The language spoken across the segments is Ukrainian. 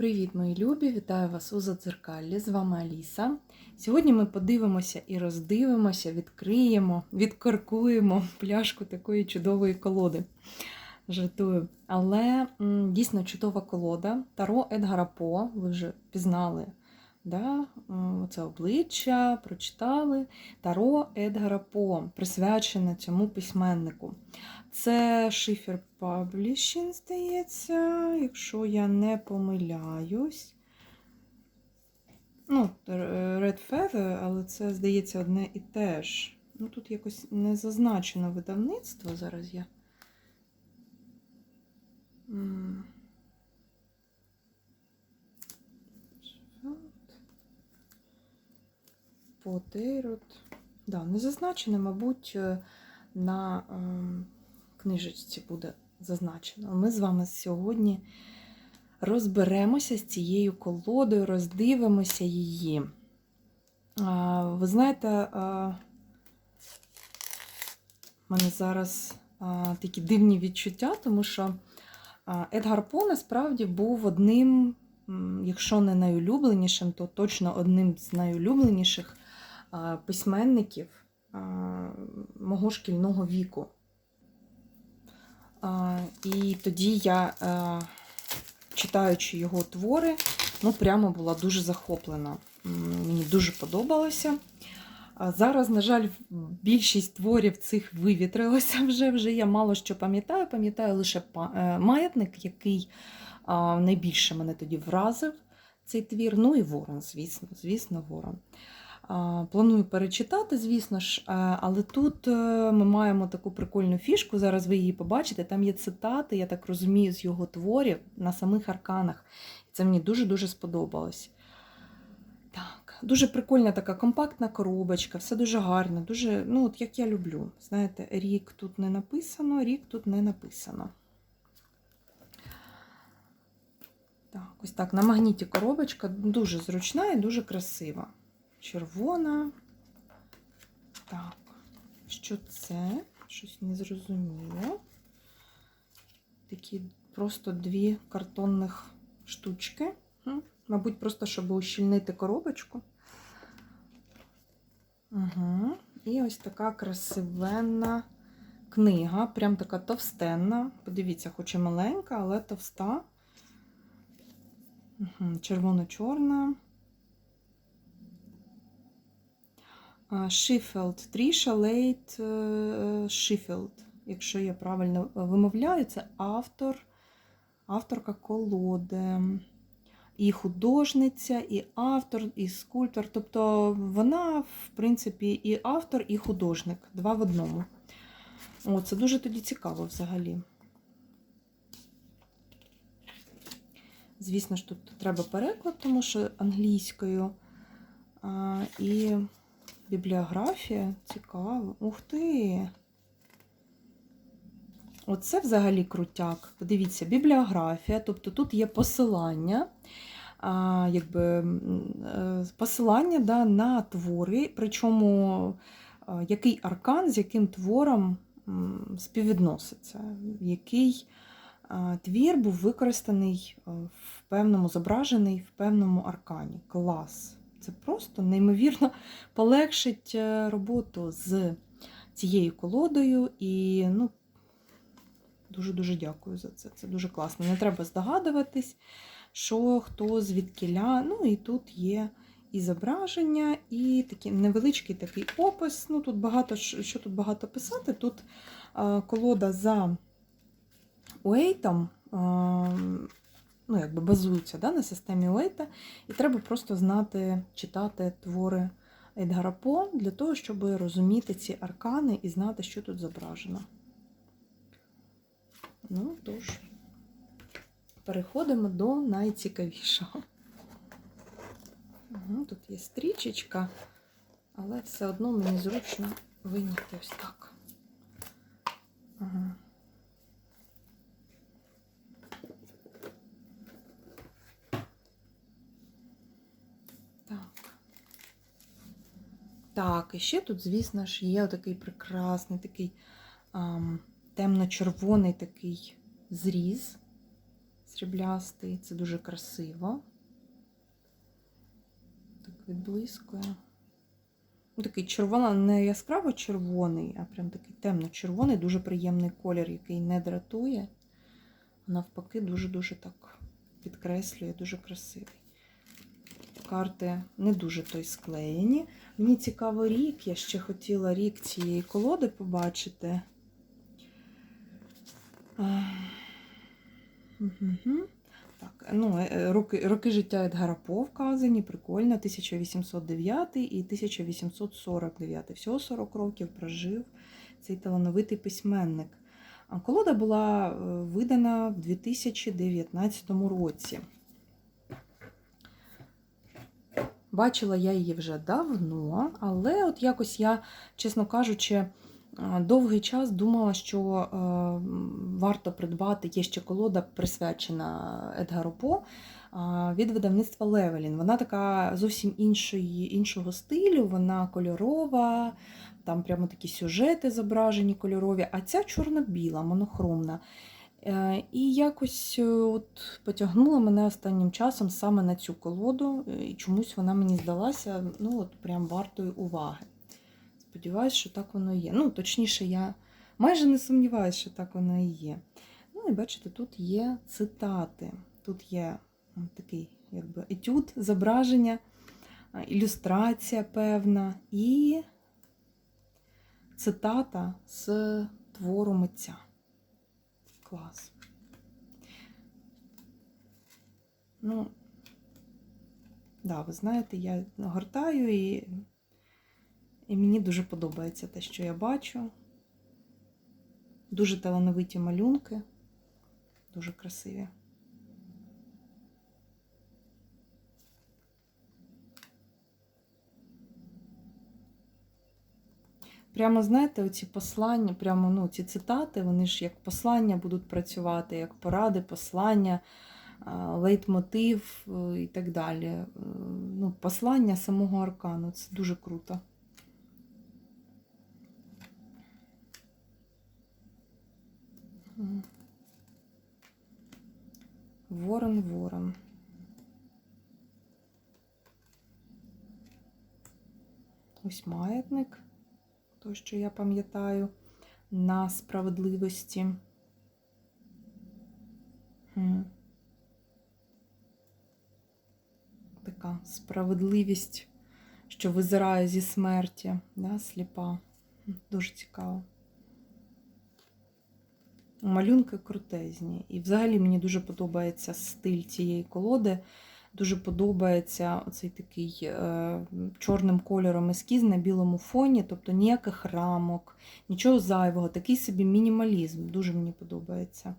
Привіт, мої любі! Вітаю вас у Задзеркаллі. З вами Аліса. Сьогодні ми подивимося і роздивимося, відкриємо, відкоркуємо пляшку такої чудової колоди. Жартую. Але м, дійсно чудова колода. Таро Едгара По. Ви вже пізнали да? це обличчя, прочитали. Таро Едгара По, присвячене цьому письменнику. Це Шифер Publishing, здається, якщо я не помиляюсь. Ну, Red Feather, але це, здається, одне і те ж. Ну, тут якось не зазначено видавництво. Зараз я. Потейрот. Да, не зазначено, мабуть, на ем, книжечці буде зазначено. Ми з вами сьогодні розберемося з цією колодою, роздивимося її. Ви знаєте, в мене зараз такі дивні відчуття, тому що Едгар По насправді був одним, якщо не найулюбленішим, то точно одним з найулюбленіших письменників мого шкільного віку. І тоді я, е, читаючи його твори, ну прямо була дуже захоплена. Мені дуже подобалося. Зараз, на жаль, більшість творів цих вивітрилося вже. Вже я мало що пам'ятаю. Пам'ятаю лише е, маятник, який найбільше мене тоді вразив цей твір. Ну і Ворон, звісно, звісно, Ворон. Планую перечитати, звісно ж, але тут е, ми маємо таку прикольну фішку. Зараз ви її побачите. Там є цитати, я так розумію, з його творів на самих арканах. Це мені дуже-дуже сподобалось. Так, дуже прикольна така компактна коробочка, все дуже гарно, дуже, ну, от як я люблю. Знаєте, рік тут не написано, рік тут не написано. Так, ось так, на магніті коробочка дуже зручна і дуже красива червона. Так, що це? Щось не зрозуміло. Такі просто дві картонних штучки. Мабуть, просто щоб ущільнити коробочку. Угу. І ось така красивенна книга, прям така товстенна. Подивіться, хоч і маленька, але товста. Угу. Червоно-чорна. Шифелд, Тріша Лейт Шифелд, якщо я правильно вимовляю, це автор, авторка колоди, і художниця, і автор, і скульптор. Тобто вона, в принципі, і автор, і художник. Два в одному. О, це дуже тоді цікаво взагалі. Звісно ж, тут треба переклад, тому що англійською. А, і Бібліографія цікаво. Ух ти! Оце взагалі крутяк. Подивіться, бібліографія, тобто тут є посилання, а, якби, е, посилання да, на твори, причому який аркан з яким твором співвідноситься, який твір був використаний в певному, зображений в певному аркані. Клас! Це просто неймовірно полегшить е, роботу з цією колодою. І ну, дуже-дуже дякую за це. Це дуже класно. Не треба здогадуватись, що хто звідкіля. Ну і тут є і зображення, і такий невеличкий такий опис. Ну, тут багато, Що тут багато писати? Тут а, колода за Уейтом. Ну, якби базуються да, на системі Уейта, і треба просто знати, читати твори Едгара По для того, щоб розуміти ці аркани і знати, що тут зображено. Ну, тож, переходимо до найцікавішого. Угу, тут є стрічечка, але все одно мені зручно виняти ось так. Ага. Так, і ще тут, звісно ж, є такий прекрасний, такий темно-червоний такий зріз. сріблястий. Це дуже красиво. Так відблискує. Ну, Такий червоно, не яскраво червоний, а прям такий темно-червоний, дуже приємний колір, який не дратує. Навпаки, дуже-дуже так підкреслює, дуже красивий. Карти не дуже той склеєні. Мені цікаво рік. Я ще хотіла рік цієї колоди побачити. Мгм. Так, ну, е, роки, роки життя Едгара По вказані, прикольно, 1809 і 1849. Всього 40 років прожив цей талановитий письменник. Колода була е, видана в 2019 році. Бачила я її вже давно, але от якось я, чесно кажучи, е, довгий час думала, що е, варто придбати. Є ще колода, присвячена Едгару По е, від видавництва Левелін. Вона така зовсім іншої, іншого стилю, вона кольорова, там прямо такі сюжети зображені кольорові, а ця чорно-біла, монохромна. Е, І якось е, от потягнула мене останнім часом саме на цю колоду, е, і чомусь вона мені здалася ну, от прям вартою уваги. Сподіваюсь, що так воно є. Ну, точніше, я майже не сумніваюся, що так воно і є. Ну, і бачите, тут є цитати. Тут є такий якби етюд, зображення, ілюстрація певна і цитата з твору митця. Клас. Ну, да, ви знаєте, я гортаю і, і мені дуже подобається те, що я бачу. Дуже талановиті малюнки, дуже красиві. Прямо, знаєте, оці послання, прямо ну, ці цитати, вони ж як послання будуть працювати, як поради, послання, лейтмотив е, і так далі. Е, Ну, Послання самого аркану. Це дуже круто. Ворон, ворон. Ось маятник то, що я пам'ятаю, на справедливості. Така справедливість, що визирає зі смерті, да, сліпа. Дуже цікаво. Малюнки крутезні. І взагалі мені дуже подобається стиль цієї колоди. Дуже подобається цей такий е, чорним кольором ескіз на білому фоні, тобто ніяких рамок, нічого зайвого, такий собі мінімалізм. Дуже мені подобається.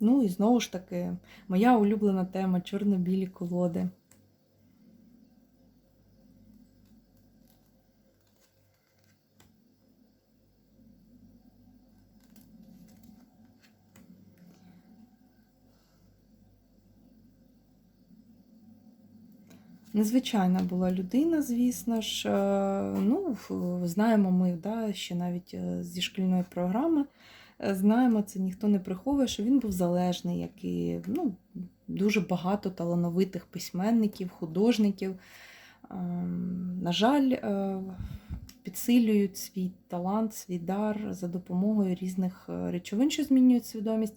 Ну і знову ж таки, моя улюблена тема чорно-білі колоди. Незвичайна була людина, звісно ж. Е, Ну, знаємо ми, да, ще навіть е, зі шкільної програми. е, Знаємо, це ніхто не приховує, що він був залежний, як і ну, дуже багато талановитих письменників, художників. Ем, На жаль, підсилюють свій талант, свій дар за допомогою різних речовин, що змінюють свідомість.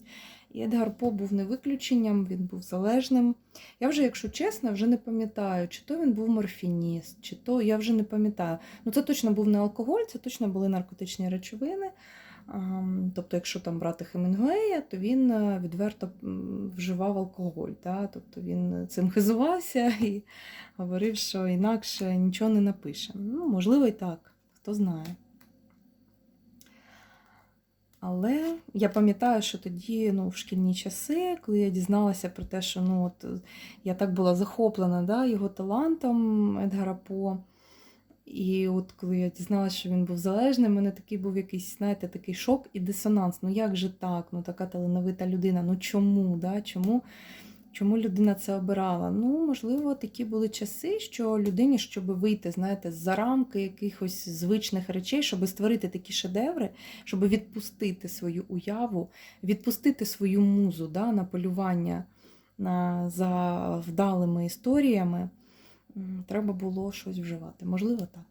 І Едгар По був не виключенням, він був залежним. Я вже, якщо чесно, вже не пам'ятаю, чи то він був морфініст, чи то я вже не пам'ятаю. Ну, це точно був не алкоголь, це точно були наркотичні речовини. Тобто, якщо там брати Хемінгуея, то він е, відверто вживав алкоголь. Да? Тобто він цим хизувався і говорив, що інакше нічого не напише. Ну, можливо, і так, хто знає. Але я пам'ятаю, що тоді, ну, в шкільні часи, коли я дізналася про те, що ну, от, я так була захоплена да, його талантом Едгара По. І от коли я дізналася, що він був залежний, в мене такий був якийсь, знаєте, такий шок і дисонанс. Ну як же так? Ну така талановита людина. Ну чому? Да? Чому Чому людина це обирала? Ну, можливо, такі були часи, що людині, щоб вийти, знаєте, за рамки якихось звичних речей, щоб створити такі шедеври, щоб відпустити свою уяву, відпустити свою музу да, на полювання на, за вдалими історіями, треба було щось вживати. Можливо, так.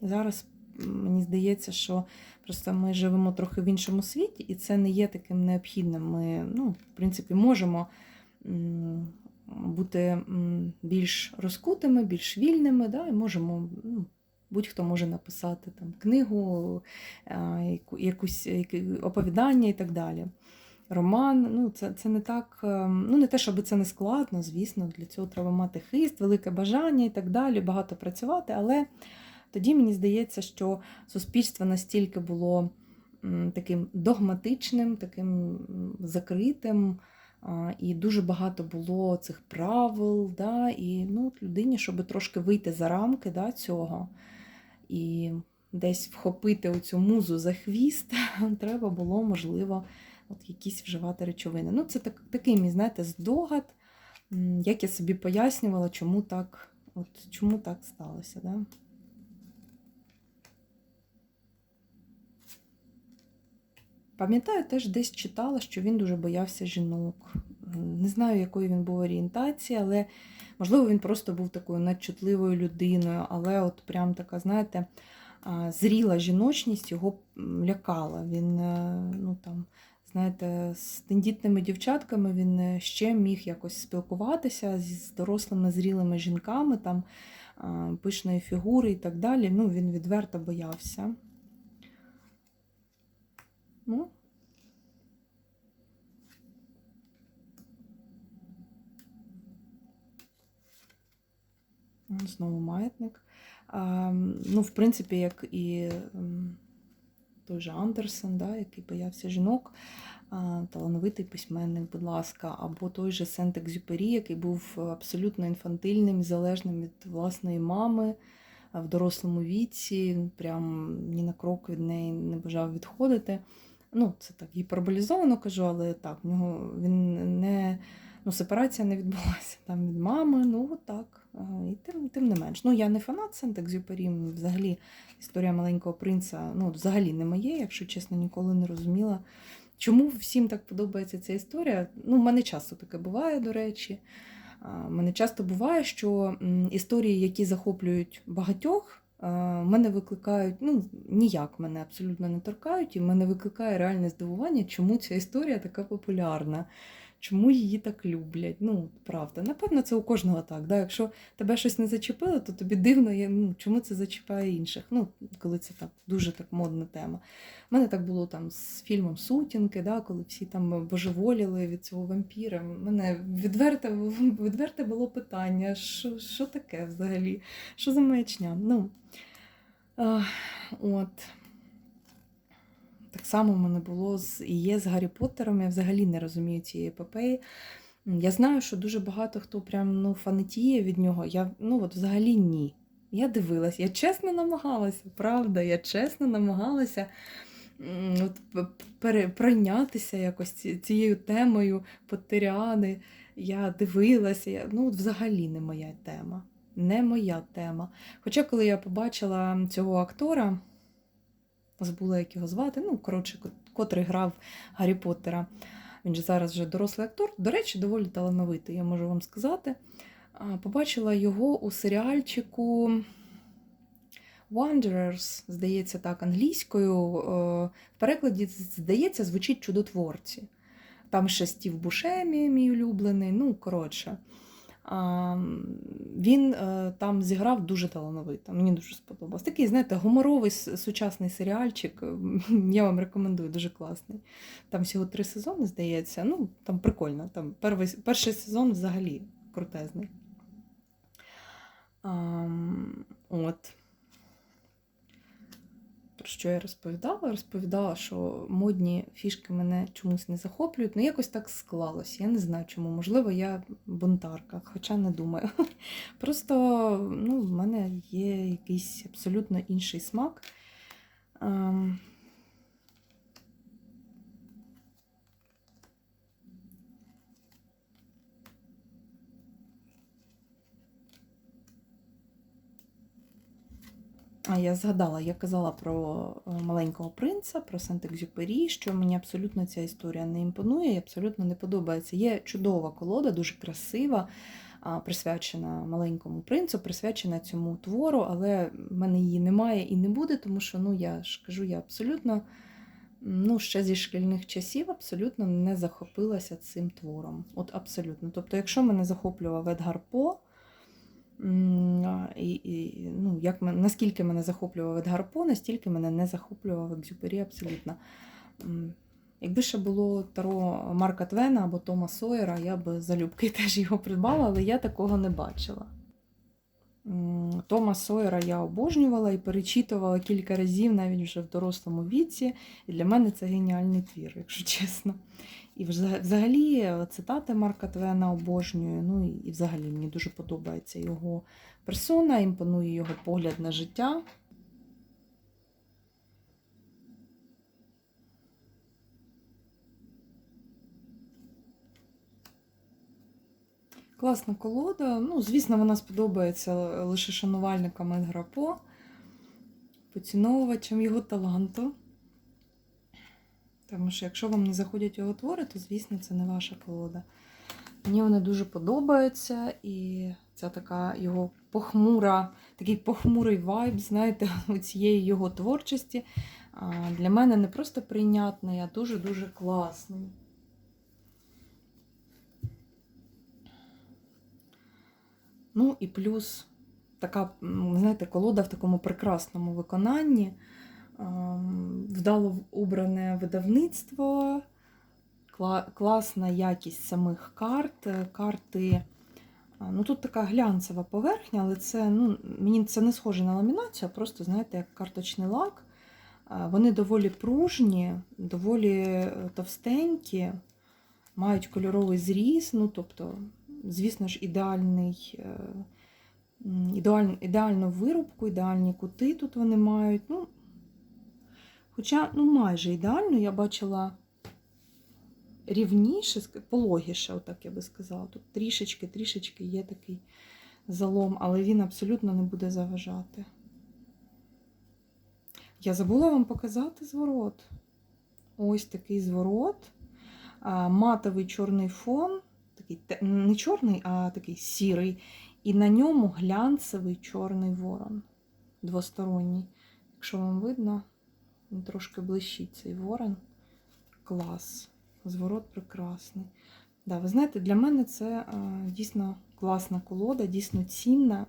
Зараз мені здається, що просто ми живемо трохи в іншому світі, і це не є таким необхідним. Ми, ну, в принципі, можемо бути більш розкутими, більш вільними, да, і можемо. Ну, Будь-хто може написати там книгу, якусь оповідання і так далі. Роман, ну це, це не так, ем, ну не те, щоб це не складно, звісно, для цього треба мати хист, велике бажання і так далі, багато працювати. Але тоді мені здається, що суспільство настільки було таким догматичним, таким закритим, і дуже багато було цих правил, да, і ну, людині, щоб трошки вийти за рамки да, цього і десь вхопити оцю музу за хвіст, треба було, можливо, от якісь вживати речовини. Ну, це так, такий мій, знаєте, здогад, як я собі пояснювала, чому так, от, чому так сталося. Да? Пам'ятаю, теж десь читала, що він дуже боявся жінок. Не знаю, якої він був орієнтації, але можливо він просто був такою надчутливою людиною, але от прям така, знаєте, зріла жіночність його лякала. Він, е, ну там, знаєте, з тендітними дівчатками він е, ще міг якось спілкуватися з дорослими зрілими жінками, там, пишної фігури і так далі. Ну, він відверто боявся. Ну, Знову маятник. Ну, в принципі, як і той же Андерсен, да, який боявся жінок, талановитий письменник, будь ласка, або той же Сент-Екзюпері, який був абсолютно інфантильним залежним від власної мами в дорослому віці, прям ні на крок від неї не бажав відходити. Ну, це так гіперболізовано кажу, але так, в нього він не. Ну, сепарація не відбулася там від мами, ну так. І тим, тим не менш. Ну, я не фанат Сент-Екзюпері, взагалі історія маленького принца, ну, взагалі не моє, якщо чесно, ніколи не розуміла. Чому всім так подобається ця історія? Ну, в мене часто таке буває, до речі. В мене часто буває, що історії, які захоплюють багатьох, мене викликають, ну, ніяк мене абсолютно не торкають, і мене викликає реальне здивування, чому ця історія така популярна. Чому її так люблять? Ну, правда. Напевно, це у кожного так. Да? Якщо тебе щось не зачепило, то тобі дивно, є, ну, чому це зачіпає інших. Ну, коли це так дуже так модна тема. У мене так було там з фільмом Сутінки, да? коли всі там божеволіли від цього вампіра. У мене відверте, відверте було питання, що, що таке взагалі? Що за маячня? Ну, а, от. Так само в мене було з і є з Гаррі Поттером. Я взагалі не розумію цієї епопеї. Я знаю, що дуже багато хто прям ну, фанатіє від нього. Я ну от взагалі ні. Я дивилась, я чесно намагалася, правда, я чесно намагалася от, п- пере- пройнятися якось цією темою Поттеріани. Я дивилася, я, ну от взагалі не моя тема. Не моя тема. Хоча, коли я побачила цього актора, забула, як його звати, ну, коротше, котрий грав Гаррі Поттера. Він же зараз вже дорослий актор. До речі, доволі талановитий, я можу вам сказати. Побачила його у серіальчику Wanderers, здається, так, англійською. Е, В перекладі, здається, звучить чудотворці. Там ще Стів Бушемі, мій улюблений. Ну, коротше. Він е, там зіграв дуже талановито. Мені дуже сподобалось. Такий, знаєте, гуморовий сучасний серіальчик. Я вам рекомендую, дуже класний. Там всього три сезони, здається. Ну, там прикольно. Там перший, перший сезон взагалі крутезний. От. Про що я розповідала? Розповідала, що модні фішки мене чомусь не захоплюють. Ну, якось так склалось. Я не знаю чому. Можливо, я бунтарка, хоча не думаю. Просто ну, в мене є якийсь абсолютно інший смак. А я згадала, я казала про е, маленького принца, про Сент-Екзюпері, що мені абсолютно ця історія не імпонує і абсолютно не подобається. Є чудова колода, дуже красива, присвячена маленькому принцу, присвячена цьому твору, але в мене її немає і не буде, тому що ну я ж кажу, я абсолютно ну, ще зі шкільних часів абсолютно не захопилася цим твором. От абсолютно. Тобто, якщо мене захоплював Едгар По, і, і, ну, як, мен- наскільки мене захоплював Едгар По, настільки мене не захоплював Екзюпері абсолютно. Якби ще було Таро Марка Твена або Тома Сойера, я б залюбки теж його придбала, але я такого не бачила. Тома Сойера я обожнювала і перечитувала кілька разів, навіть вже в дорослому віці. І для мене це геніальний твір, якщо чесно. І взагалі е, цитати Марка Твена обожнюю. Ну і- взагалі мені дуже подобається його персона, імпонує його погляд на життя. Класна колода. Ну, звісно, вона сподобається лише шанувальникам Едгара По, поціновувачам його таланту. Тому що якщо вам не заходять його твори, то, звісно, це не ваша колода. Мені вони дуже подобаються, і ця така його похмура, такий похмурий вайб, знаєте, у цієї його творчості для мене не просто прийнятний, а дуже-дуже класний. Ну і плюс така, знаєте, колода в такому прекрасному виконанні. Вдало обране видавництво, класна якість самих карт. Е, Карти. Ну, тут така глянцева поверхня, але це, ну, мені це не схоже на ламінацію, а просто, знаєте, як карточний лак. Вони доволі пружні, доволі е, товстенькі, мають кольоровий зріз, ну, тобто, звісно ж, ідеальний, е, ідеаль, ідеальну вирубку, ідеальні кути тут вони мають. Ну, хоча, ну, майже ідеально, я бачила рівніше, пологіше, отак я би сказала. Тут трішечки, трішечки є такий залом, але він абсолютно не буде заважати. Я забула вам показати зворот. Ось такий зворот. Матовий чорний фон, такий не чорний, а такий сірий. І на ньому глянцевий чорний ворон двосторонній. Якщо вам видно, трошки блищить цей ворон. Клас. Зворот прекрасний. Да, ви знаєте, для мене це а, дійсно класна колода, дійсно цінна.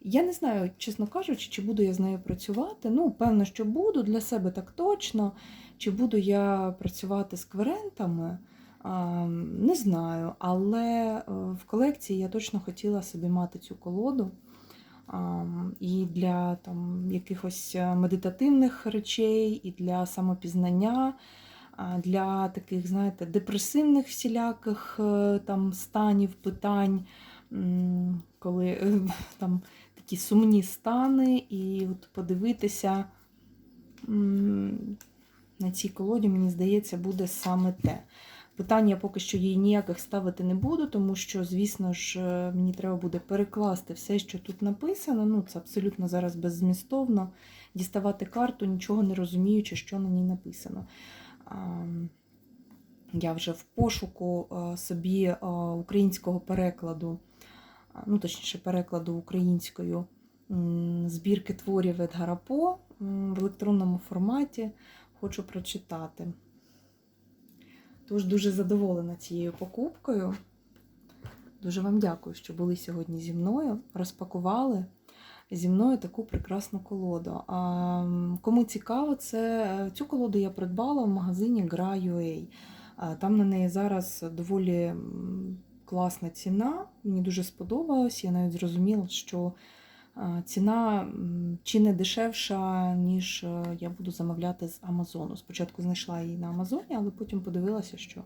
Я не знаю, чесно кажучи, чи буду я з нею працювати. Ну, певно, що буду для себе так точно. Чи буду я працювати з кверентами, не знаю. Але е, в колекції я точно хотіла собі мати цю колоду. І для там, якихось е, медитативних речей, і для самопізнання, для таких, знаєте, депресивних всіляких е, там станів, питань, коли е, там такі сумні стани, і от подивитися на цій колоді, мені здається, буде саме те. Питання я поки що їй ніяких ставити не буду, тому що, звісно ж, е, мені треба буде перекласти все, що тут написано. Ну, це абсолютно зараз беззмістовно. Діставати карту, нічого не розуміючи, що на ній написано. Я вже в пошуку е, собі е, українського перекладу, ну, точніше, перекладу українською збірки творів Едгара По в електронному форматі хочу прочитати. Тож дуже задоволена цією покупкою. Дуже вам дякую, що були сьогодні зі мною, розпакували зі мною таку прекрасну колоду. А, кому цікаво, це е, цю колоду я придбала в магазині Gra.ua. Там на неї зараз доволі класна ціна. Мені дуже сподобалось. Я навіть зрозуміла, що ціна чи не дешевша, ніж е, я буду замовляти з Амазону. Спочатку знайшла її на Амазоні, але потім подивилася, що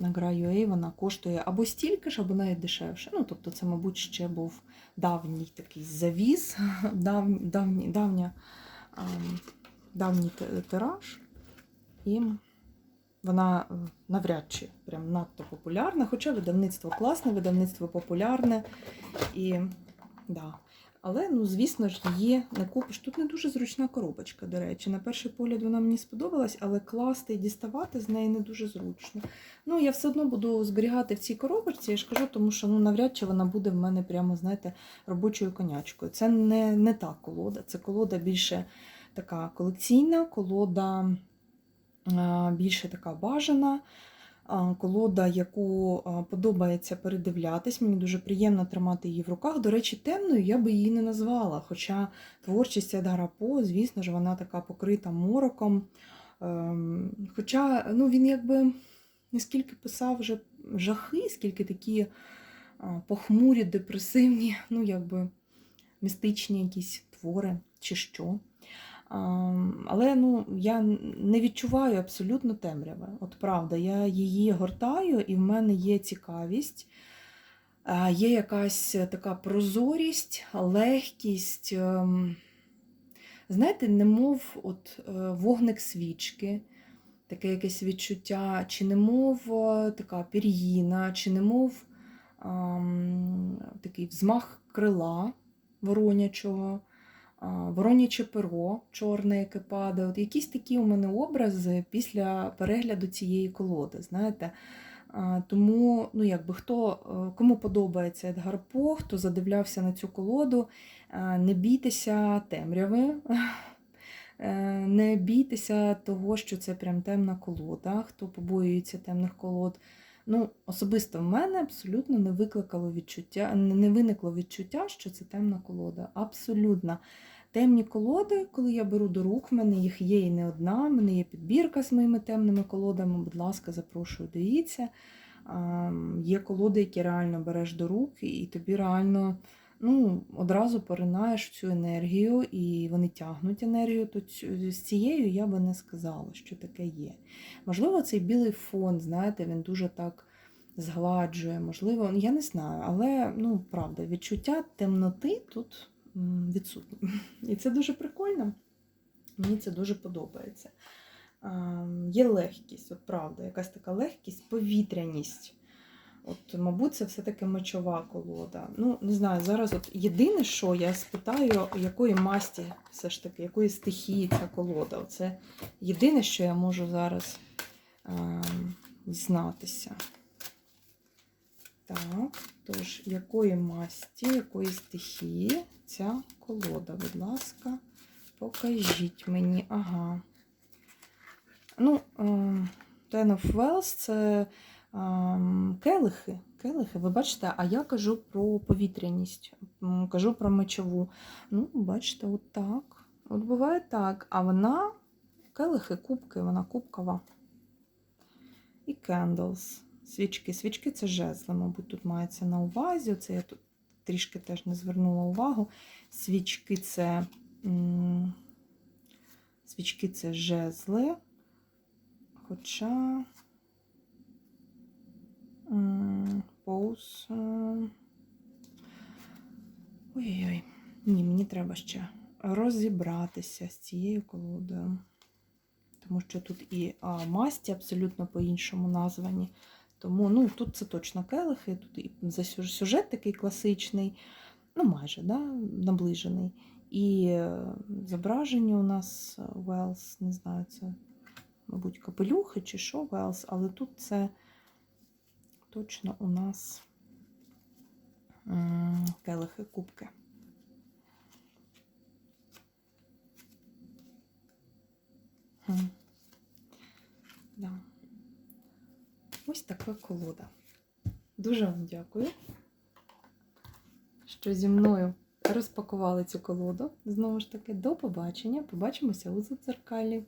на Gra.ua вона коштує або стільки ж, або навіть дешевше. Ну, тобто, це, мабуть, ще був давній такий завіз, давній, давній, давня, давній тираж. І вона е, навряд чи прям надто популярна, хоча видавництво класне, видавництво популярне. І да. Але, ну, звісно ж, її не купиш. Тут не дуже зручна коробочка, до речі. На перший погляд вона мені сподобалась, але класти і діставати з неї не дуже зручно. Ну, я все одно буду зберігати в цій коробочці, я ж кажу, тому що ну, навряд чи вона буде в мене прямо, знаєте, робочою конячкою. Це не, не та колода, це колода більше така колекційна, колода більше така бажана. Колода, яку подобається передивлятись, мені дуже приємно тримати її в руках. До речі, темною я би її не назвала. Хоча творчість Едгара По, звісно ж, вона така покрита мороком. Ем, Хоча ну, він якби не скільки писав вже жахи, скільки такі похмурі, депресивні, ну, якби містичні якісь твори чи що. Але ну, я не відчуваю абсолютно темряви. От правда, я її гортаю, і в мене є цікавість, є якась така прозорість, легкість. ем, Знаєте, немов от е, вогник свічки, таке якесь відчуття, чи немов е, така пір'їна, чи немов такий взмах крила воронячого, вороняче перо чорне, яке падає. От якісь такі у мене образи після перегляду цієї колоди. знаєте. Тому, ну якби хто е, кому подобається Едгар По, хто задивлявся на цю колоду, е, не бійтеся темряви, е, не бійтеся того, що це прям темна колода. Хто побоюється темних колод. Ну, особисто в мене абсолютно не викликало відчуття, не виникло відчуття, що це темна колода. Абсолютно. Темні колоди, коли я беру до рук, в мене їх є і не одна, в мене є підбірка з моїми темними колодами. Будь ласка, запрошую, дивіться. Є колоди, які реально береш до рук, і тобі реально ну, одразу поринаєш в цю енергію, і вони тягнуть енергію. То з цією я би не сказала, що таке є. Можливо, цей білий фон, знаєте, він дуже так згладжує, можливо, я не знаю, але ну, правда, відчуття темноти тут відсутні. І це дуже прикольно. Мені це дуже подобається. Є легкість, от правда, якась така легкість, повітряність. От, мабуть, це все-таки мечова колода. Ну, не знаю, зараз от єдине, що я спитаю, якої масті, все ж таки, якої стихії ця колода. Це єдине, що я можу зараз ем, дізнатися. Так, тож, якої масті, якої стихії ця колода, будь ласка, покажіть мені. Ага. Ну, ем, Ten of Wells це келихи. Келихи, ви бачите, а я кажу про повітряність, кажу про мечову. Ну, бачите, от так. От буває так. А вона келихи, кубки, вона кубкова. І candles. Свічки. Свічки це жезли, мабуть, тут мається на увазі. Це я тут трішки теж не звернула увагу. Свічки це, свічки це жезли. Хоча поус. е, Ой-ой-ой. Ні, мені треба ще розібратися з цією колодою. Тому що тут і а, масті абсолютно по-іншому названі. Тому ну, тут це точно келихи, тут і сюжет такий класичний, ну майже да, наближений. І е, зображення у нас Велс, не знаю, це, мабуть, капелюхи чи що Велс, але тут це точно у нас м, келихи, кубки. Да. Ось така колода. Дуже вам дякую, що зі мною розпакували цю колоду. Знову ж таки, до побачення. Побачимося у задзеркалі.